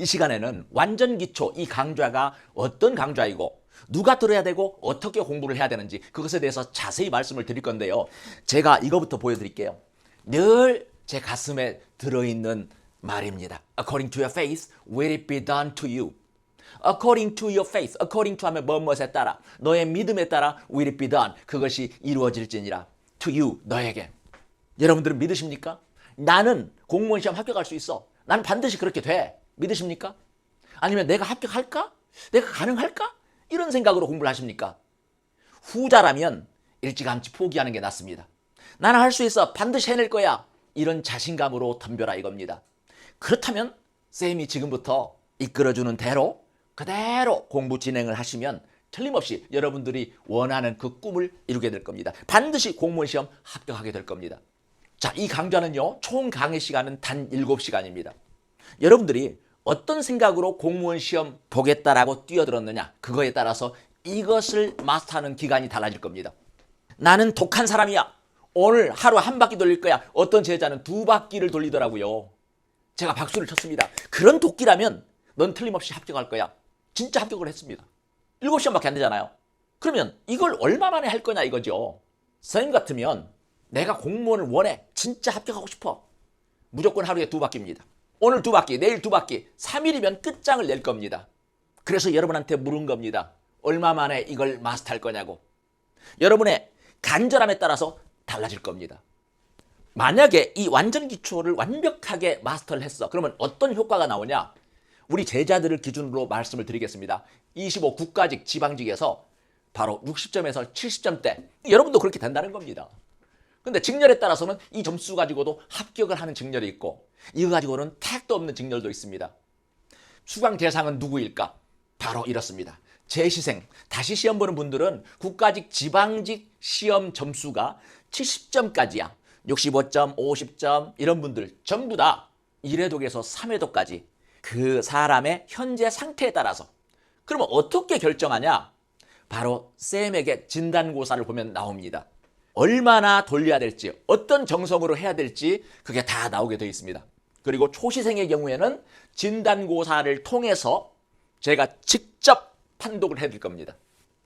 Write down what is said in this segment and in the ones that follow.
이 시간에는 완전 기초 이 강좌가 어떤 강좌이고 누가 들어야 되고 어떻게 공부를 해야 되는지 그것에 대해서 자세히 말씀을 드릴 건데요. 제가 이거부터 보여드릴게요. 늘 제 가슴에 들어있는 말입니다. According to your faith, will it be done to you? According to your faith, according to 하면 뭐뭐에 따라 너의 믿음에 따라 will it be done 그것이 이루어질지니라 to you 너에게 여러분들은 믿으십니까? 나는 공무원 시험 합격할 수 있어. 나는 반드시 그렇게 돼. 믿으십니까? 아니면 내가 합격할까? 내가 가능할까? 이런 생각으로 공부를 하십니까? 후자라면 일찌감치 포기하는 게 낫습니다. 나는 할 수 있어. 반드시 해낼 거야. 이런 자신감으로 덤벼라 이겁니다. 그렇다면 쌤이 지금부터 이끌어주는 대로 그대로 공부 진행을 하시면 틀림없이 여러분들이 원하는 그 꿈을 이루게 될 겁니다. 반드시 공무원 시험 합격하게 될 겁니다. 자, 이 강좌는요, 총 강의 시간은 단 7시간입니다. 여러분들이 어떤 생각으로 공무원 시험 보겠다라고 뛰어들었느냐, 그거에 따라서 이것을 마스터하는 기간이 달라질 겁니다. 나는 독한 사람이야. 오늘 하루 한 바퀴 돌릴 거야. 어떤 제자는 두 바퀴를 돌리더라고요. 제가 박수를 쳤습니다. 그런 도끼라면 넌 틀림없이 합격할 거야. 진짜 합격을 했습니다. 7시간밖에 안 되잖아요. 그러면 이걸 얼마 만에 할 거냐 이거죠. 선생님 같으면 내가 공무원을 원해. 진짜 합격하고 싶어. 무조건 하루에 두 바퀴입니다. 오늘 두 바퀴, 내일 두 바퀴, 3일이면 끝장을 낼 겁니다. 그래서 여러분한테 물은 겁니다. 얼마 만에 이걸 마스터할 거냐고. 여러분의 간절함에 따라서 달라질 겁니다. 만약에 이 완전 기초를 완벽하게 마스터를 했어. 그러면 어떤 효과가 나오냐? 우리 제자들을 기준으로 말씀을 드리겠습니다. 25 국가직 지방직에서 바로 60점에서 70점대. 여러분도 그렇게 된다는 겁니다. 근데 직렬에 따라서는 이 점수 가지고도 합격을 하는 직렬이 있고 이거 가지고는 택도 없는 직렬도 있습니다. 수강 대상은 누구일까? 바로 이렇습니다. 재시생, 다시 시험 보는 분들은 국가직, 지방직 시험 점수가 70점까지야. 65점, 50점 이런 분들 전부 다 1회독에서 3회독까지 그 사람의 현재 상태에 따라서 그러면 어떻게 결정하냐? 바로 쌤에게 진단고사를 보면 나옵니다. 얼마나 돌려야 될지, 어떤 정성으로 해야 될지 그게 다 나오게 되어 있습니다. 그리고 초시생의 경우에는 진단고사를 통해서 제가 직접 판독을 해드릴 겁니다.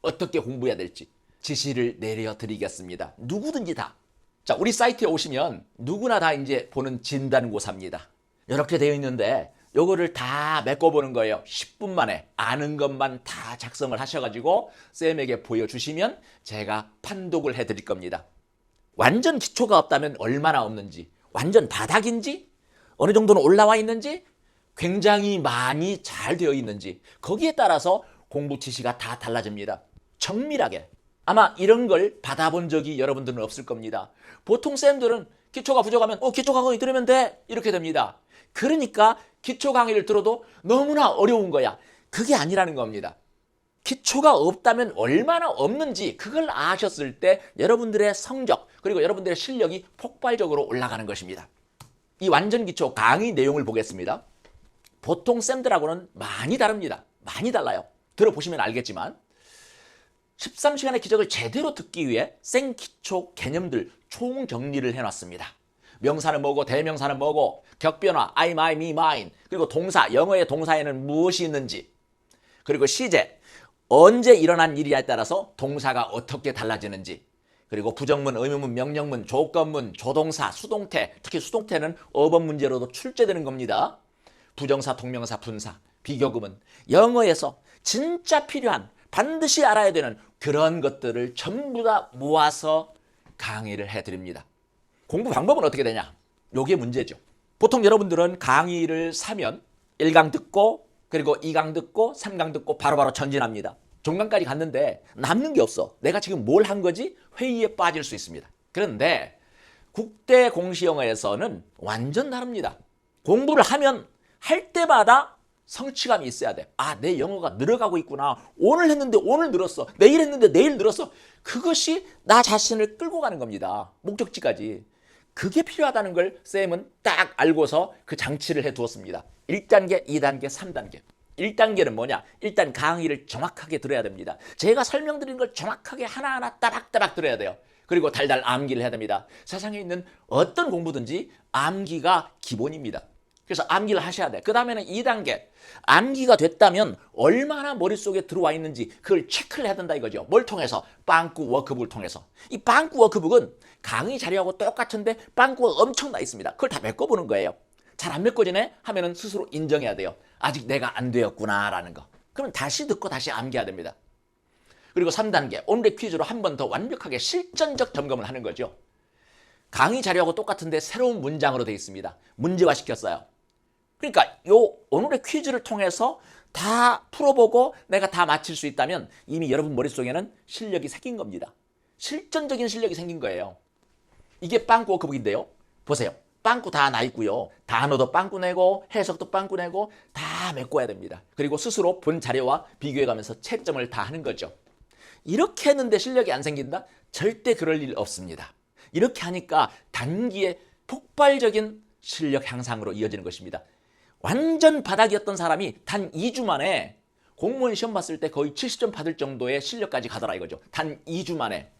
어떻게 공부해야 될지 지시를 내려 드리겠습니다. 누구든지 다. 자, 우리 사이트에 오시면 누구나 다 이제 보는 진단고사입니다. 이렇게 되어 있는데 요거를 다 메꿔보는 거예요. 10분 만에 아는 것만 다 작성을 하셔가지고 쌤에게 보여주시면 제가 판독을 해드릴 겁니다. 완전 기초가 없다면 얼마나 없는지, 완전 바닥인지, 어느 정도는 올라와 있는지, 굉장히 많이 잘 되어 있는지, 거기에 따라서 공부 지시가 다 달라집니다. 정밀하게. 아마 이런 걸 받아본 적이 여러분들은 없을 겁니다. 보통 쌤들은 기초가 부족하면, 어, 기초 강의 들으면 돼. 이렇게 됩니다. 그러니까 기초 강의를 들어도 너무나 어려운 거야. 그게 아니라는 겁니다. 기초가 없다면 얼마나 없는지 그걸 아셨을 때 여러분들의 성적 그리고 여러분들의 실력이 폭발적으로 올라가는 것입니다. 이 완전 기초 강의 내용을 보겠습니다. 보통 쌤들하고는 많이 다릅니다. 많이 달라요. 들어보시면 알겠지만 13시간의 기적을 제대로 듣기 위해 생 기초 개념들 총정리를 해놨습니다. 명사는 뭐고 대명사는 뭐고 격변화 I, my, me, mine. 그리고 동사 영어의 동사에는 무엇이 있는지. 그리고 시제 언제 일어난 일이냐에 따라서 동사가 어떻게 달라지는지. 그리고 부정문, 의문문, 명령문, 조건문, 조동사, 수동태. 특히 수동태는 어법 문제로도 출제되는 겁니다. 부정사, 동명사, 분사, 비교구문 영어에서 진짜 필요한 반드시 알아야 되는 그런 것들을 전부 다 모아서 강의를 해드립니다. 공부 방법은 어떻게 되냐? 요게 문제죠. 보통 여러분들은 강의를 사면 1강 듣고 그리고 2강 듣고 3강 듣고 바로 바로 전진합니다. 종강까지 갔는데 남는 게 없어. 내가 지금 뭘 한 거지? 회의에 빠질 수 있습니다. 그런데 국대 공시영어에서는 완전 다릅니다. 공부를 하면 할 때마다 성취감이 있어야 돼. 아, 내 영어가 늘어가고 있구나. 오늘 했는데 오늘 늘었어. 내일 했는데 내일 늘었어. 그것이 나 자신을 끌고 가는 겁니다. 목적지까지. 그게 필요하다는 걸 쌤은 딱 알고서 그 장치를 해 두었습니다. 1단계, 2단계, 3단계. 1단계는 뭐냐? 일단 강의를 정확하게 들어야 됩니다. 제가 설명드린 걸 정확하게 하나하나 따박따박 들어야 돼요. 그리고 달달 암기를 해야 됩니다. 세상에 있는 어떤 공부든지 암기가 기본입니다. 그래서 암기를 하셔야 돼. 그 다음에는 2단계. 암기가 됐다면 얼마나 머릿속에 들어와 있는지 그걸 체크를 해야 된다 이거죠. 뭘 통해서? 빵꾸 워크북을 통해서. 이 빵꾸 워크북은 강의 자료하고 똑같은데 빵꾸가 엄청 나 있습니다. 그걸 다 메꿔보는 거예요. 잘 안 메꿔지네? 하면 은 스스로 인정해야 돼요. 아직 내가 안 되었구나 라는 거. 그러면 다시 듣고 다시 암기해야 됩니다. 그리고 3단계. 온라인 퀴즈로 한 번 더 완벽하게 실전적 점검을 하는 거죠. 강의 자료하고 똑같은데 새로운 문장으로 되어 있습니다. 문제화 시켰어요. 그러니까 요 오늘의 퀴즈를 통해서 다 풀어보고 내가 다 맞힐 수 있다면 이미 여러분 머릿속에는 실력이 생긴 겁니다. 실전적인 실력이 생긴 거예요. 이게 빵꾸 워크북인데요. 보세요. 빵꾸 다 나 있고요. 단어도 빵꾸 내고 해석도 빵꾸 내고 다 메꿔야 됩니다. 그리고 스스로 본 자료와 비교해가면서 채점을 다 하는 거죠. 이렇게 했는데 실력이 안 생긴다? 절대 그럴 일 없습니다. 이렇게 하니까 단기에 폭발적인 실력 향상으로 이어지는 것입니다. 완전 바닥이었던 사람이 단 2주 만에 공무원 시험 봤을 때 거의 70점 받을 정도의 실력까지 가더라 이거죠. 단 2주 만에.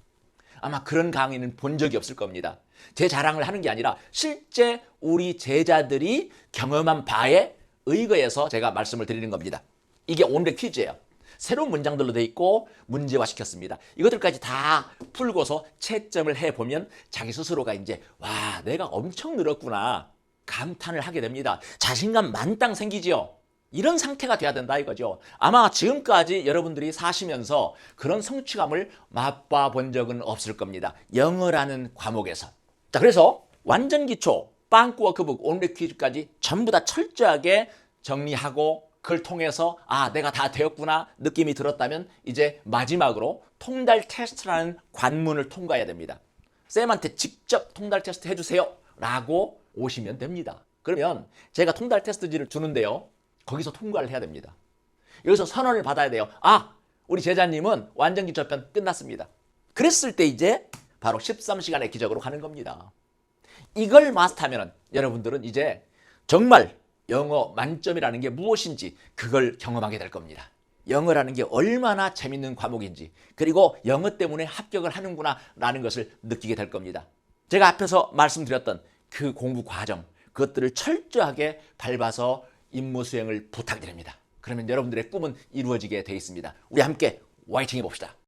아마 그런 강의는 본 적이 없을 겁니다. 제 자랑을 하는 게 아니라 실제 우리 제자들이 경험한 바에 의거해서 제가 말씀을 드리는 겁니다. 이게 오늘의 퀴즈예요. 새로운 문장들로 돼 있고 문제화 시켰습니다. 이것들까지 다 풀고서 채점을 해 보면 자기 스스로가 이제 와 내가 엄청 늘었구나 감탄을 하게 됩니다. 자신감 만땅 생기지요. 이런 상태가 돼야 된다 이거죠. 아마 지금까지 여러분들이 사시면서 그런 성취감을 맛봐 본 적은 없을 겁니다. 영어라는 과목에서. 자, 그래서 완전 기초, 빵꾸 워크북, 온리 퀴즈까지 전부 다 철저하게 정리하고 그걸 통해서 아, 내가 다 되었구나 느낌이 들었다면 이제 마지막으로 통달 테스트라는 관문을 통과해야 됩니다. 쌤한테 직접 통달 테스트 해주세요. 라고 오시면 됩니다. 그러면 제가 통달 테스트지를 주는데요. 거기서 통과를 해야 됩니다. 여기서 선언을 받아야 돼요. 아, 우리 제자님은 완전 기초편 끝났습니다. 그랬을 때 이제 바로 13시간의 기적으로 가는 겁니다. 이걸 마스터하면 여러분들은 이제 정말 영어 만점이라는 게 무엇인지 그걸 경험하게 될 겁니다. 영어라는 게 얼마나 재밌는 과목인지 그리고 영어 때문에 합격을 하는구나 라는 것을 느끼게 될 겁니다. 제가 앞에서 말씀드렸던 그 공부 과정 그것들을 철저하게 밟아서 임무 수행을 부탁드립니다. 그러면 여러분들의 꿈은 이루어지게 돼 있습니다. 우리 함께 화이팅 해봅시다.